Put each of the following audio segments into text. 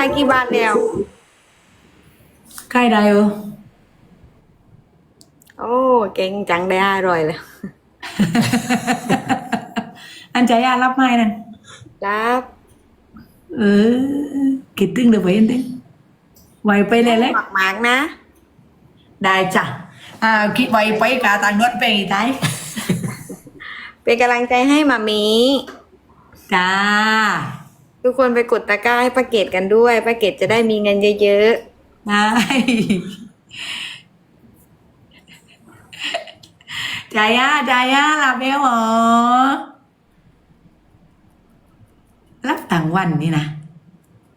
ได้กี่บาทแล้วใกล้ได้เออโอ้เก่งจังได้อร่อยเลยอันใจยารับไหมนั่นรับเออคิดตึงเดี๋ยวไปเห็นตึงไหวไปเลยแหละหมักหมากนะ ได้จ้ะอ่าคิดไหวไปกาต่างนวดไปอีกไทยเป็นกำลังใจให้มามีจ้า ทุกคนไปกดตะกร้าให้ป้าเกดกันด้วยป้าเกดจะได้มีเงินเยอะได้จายาจายาหลับแล้วเหรอ รับต่างวันนี่นะ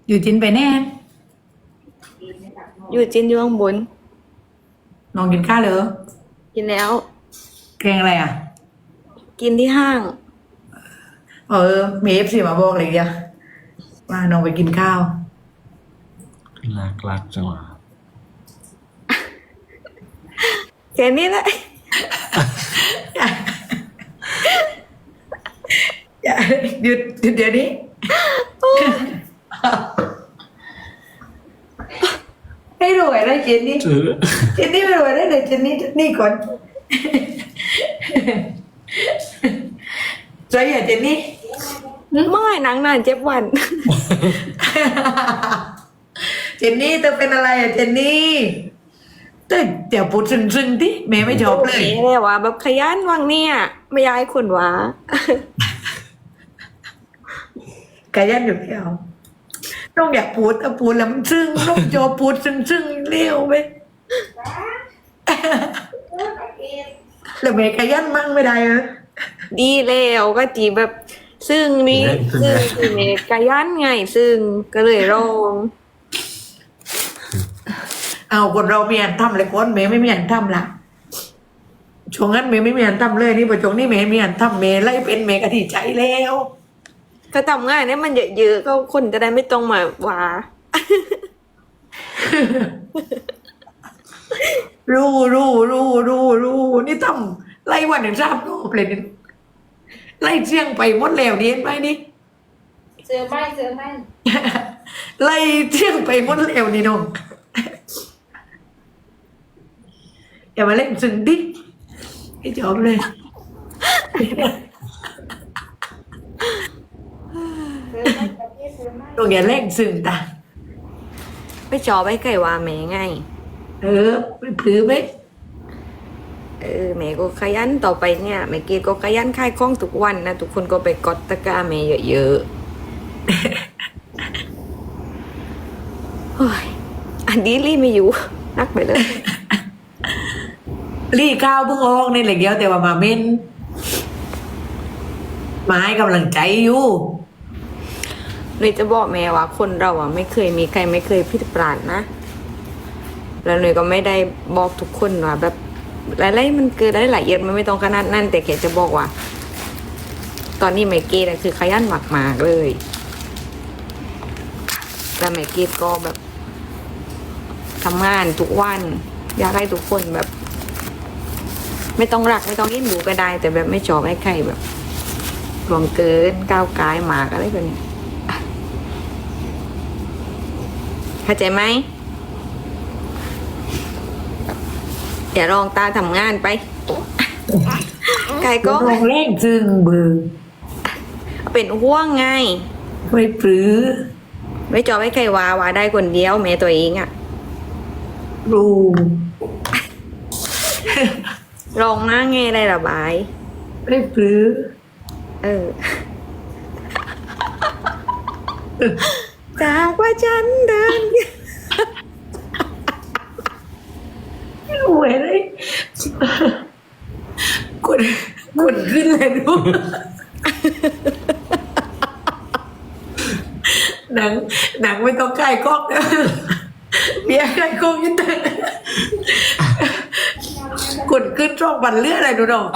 อยู่จินไปแน่ๆอยู่จินอยู่ข้างบนน้องกินข้าวเหรอ กินแล้วแกงอะไรอะ กินที่ห้าง เออเมฟสิมาบอกเลยเดีย วว่าน้องไปกินข้าว รักรักจังหวะแค่นี้แหละอย่าหยุดหยุดเดี๋ยวนี้ให้รวยได้เจนนี่เจอเจนนี่ไม่รวยได้เดี๋ยวเจนนี่นี่ก่อนใจอย่าเจนนี่ ไม่หนังนานเจ็บวัน เจนนี่เธอเป็นอะไรอะเจนนี่แต่เดี๋ยวพูดซึ้งๆที่แม่ไม่ชอบเลยนี่เลยว่าแบบขยันวังเนี่ย ไม่ย้ายคนวะกายันอยู่แล้วต้องอยากพูดแต่พูดแล้วมันซึ้งต้องจอพูดซึ้งๆเร็วไปแล้วแม่กายันมั่งไม่ได้เหรอดีแล้วก็จีแบบ ซึ่งนี่ซึ่งคือเมกขยันไง ซึ่งก็เลยลองเอาคนเรามีอันทำเลยคนเมย์ไม่มีอันทำละช่วงนั้นเมย์ไม่มีอันทำเลยนี่พอช่วงนี้เมย์มีอันทำเมย์ไล่เป็นเมย์ก็ดีใจแล้วก็ทำง่ายเนี่ยมันเยอะๆก็คนจะได้ไม่ต้องมาว่ารู้รู้รู้รู้รู้นี่ทำไล่วันหนึ่งทราบรอบเลยนี่ ไล่เชียงไปหมดแล้วนี่เห็นไหมนี่เจอไหมเจอไหมไล่เชียงไปหมดแล้วนี่น้องอย่ามาเล่นซึ้งดิไอ้จอบเลยเจอไหมกับพี่เจอไหมตรงอย่าเล่นซึ้งตาไปจอไปไก่ว่าแม่ไง เออไปผือไหม เออแม่ก็ขยันต่อไปเนี่ยแม่เกดก็ขยันขายของทุกวันนะ ทุกคนก็ไปกดตะกร้าแม่เยอะๆเฮ้ยอันนี้รีไม่อยู่ นักไปเลยรีข้าวเพิ่งออกนี่แหละเดียวแต่ว่ามาเม้นมาให้กำลังใจอยู่เลยจะบอกแม่ว่าคนเราอะ ไม่เคยมีใครไม่เคยพิดปรานนะ แล้วหนูก็ไม่ได้บอกทุกคนว่าแบบ รายละเอียดมันเกิดได้หละเอียดมันไม่ต้องขนาดนั้นแต่แค่จะบอกว่า ตอนนี้แม่เกดอะคือขยันมากเลยแล้วแม่เกดก็แบบทำงานทุกวัน อยากให้ทุกคนแบบ ไม่ต้องรักไม่ต้องเอ็นดูก็ได้ แต่แบบไม่ชอบให้ใครแบบหลวงเกินก้าวกายหมากอะไรแบบนี้เข้าใจไหม อย่าลองตาทำงานไปไก่ก็ลงแรงซึ่งเบือเป็นห่วงไง ไม่ปรือ ไม่จอบให้ใครว่าว่าได้คนเดียวแม่ตัวเองอะรู้ลองหน้าไงได้ระบาย ไม่ปรือ เออจากว่าฉันเดิน ไม่รู้เลย กดกดขึ้นเลยดูหนังหนังไม่ต้องใกล้กล้องนะเบียร์ใกล้กล้องยิ่งแต่กดขึ้นช่องบันเลือดอะไรดูดอก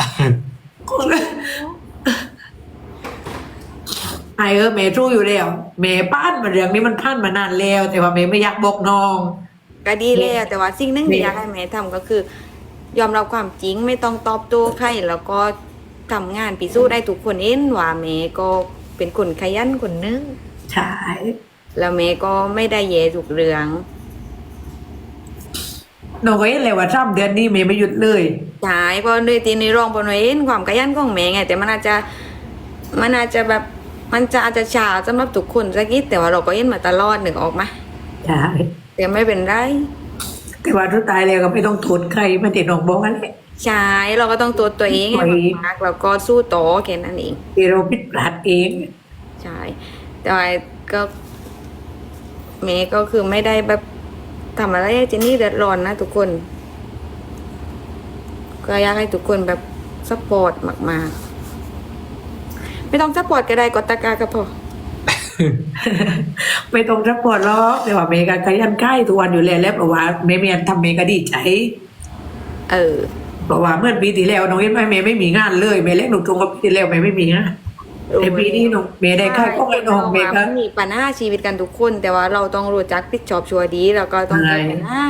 ไอเออเมย์รู้อยู่แล้วเมย์ป้านมาเรื่องนี้มันผ่านมานานแล้ว แต่ว่าเมย์ไม่อยากบอกน้อง ก็ดีแล้วแต่ว่าสิ่งหนึงที่อยากให้แม่ทำก็คือ ยอมรับความจริงไม่ต้องตอบโต้ใครแล้วก็ทำงานพิสูจน์ได้ทุกคนเอ็นว่าแม่ก็เป็นคนขยันคนนึงใช่แล้วเมย์ก็ไม่ได้เยทุกเรื่องหนูก็เห็นเลยว่าซ้ำเดือนนี้เมย์ไม่หยุดเลยใช่เพราะโดยตีในรองพอหน่อยเห็นความขยันของเมย์ไง แต่มันอาจจะมันอาจจะแบบมันจะอาจจะช้าสำหรับทุกคนสักนิดแต่ว่าเราก็เห็นมาตลอดหนึ่งออกมาใช่แต่ไม่เป็นไร แต่ว่าทุกตายแล้วก็ไม่ต้องโทษใครไมันติดหนองบอกกันแหละใช่เราก็ต้องตัวตัวเองให้ตัวเองมากๆแล้วก็สู้ต่อแค่นั้นเองที่เราผิดพลาดเองใช่แต่ว่าก็เมย์ก็คือไม่ได้แบบทำอะไรให้เจนนี่เดือดร้อนนะทุกคน ก็อยากให้ทุกคนแบบสปอร์ตมากๆ ไม่ต้องสปอร์ตก็ได้กดตะกร้าก็พอ ไม่ต้องรับปวดหรอกแต่ว่าเมย์ก็ขยันใกล้ทุกวันอยู่แล้วแล้วเพราะว่าเมย์เมียนทำเมย์ก็ดีใจ เออเพราะว่าเมื่อปีที่แล้วน้องเอ็นไม่เมย์ไม่มีงานเลยเมย์เล็กหนูตรงกับปีที่แล้วเมย์ไม่มีงานแต่ปีนี้น้องเมย์ได้ค่ายก็ไม่น้องเมย์ก็ใช่มีปัญหาชีวิตกันทุกคน แต่ว่าเราต้องรู้จักปิดชอบชัวดีแล้วก็ต้องใช่แก้ปัญหา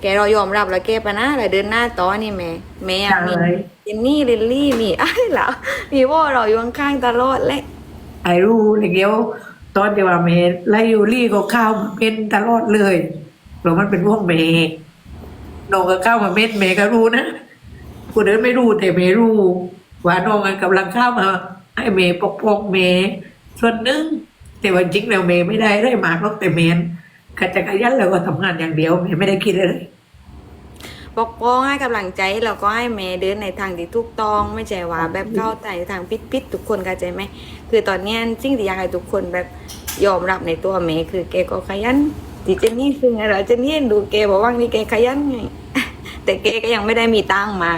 แกเรายอมรับแล้วแก้ปัญหาแล้วเดินหน้าต่อนี่แม่แม่อะมีใช่เจนนี่ลิลลี่มีไอ้เหรอมีว่าเราอยู่ข้างๆตลอดแหละไอ้รู้เลยเดียว ตอนที่ว่าเมย์ไล่ยูรี่ก็เข้ามาเป็นตลอดเลยเพราะมันเป็นพวกเมย์น้องก็เข้ามาเม็ดเมย์ก็รู้นะคนอื่นไม่รู้แต่เมย์รู้ว่าน้องกำลังเข้ามาให้เมย์ปกป้องเมย์ส่วนหนึ่งแต่ว่าจริงแล้วเมย์ไม่ได้ได้มากหรอกแต่เมย์ขจักรยันแล้วก็ทำงานอย่างเดียวเมย์ไม่ได้คิดอะไร ปกป้องให้กำลังใจแล้วก็ให้แม่เดินในทางที่ถูกต้อง ไม่ใช่ว่าแบบเข้าใจทางพิษๆทุกคนเข้าใจไหมคือตอนเนี้ยสิ่งที่อยากให้ทุกคนแบบยอมรับในตัวแม่คือแกก็ขยันที่เจนนี่คือไงล่ะเจนนี่ดูแกบอกว่านี่แกขยันไงแต่แกก็ยังไม่ได้มีตังค์มา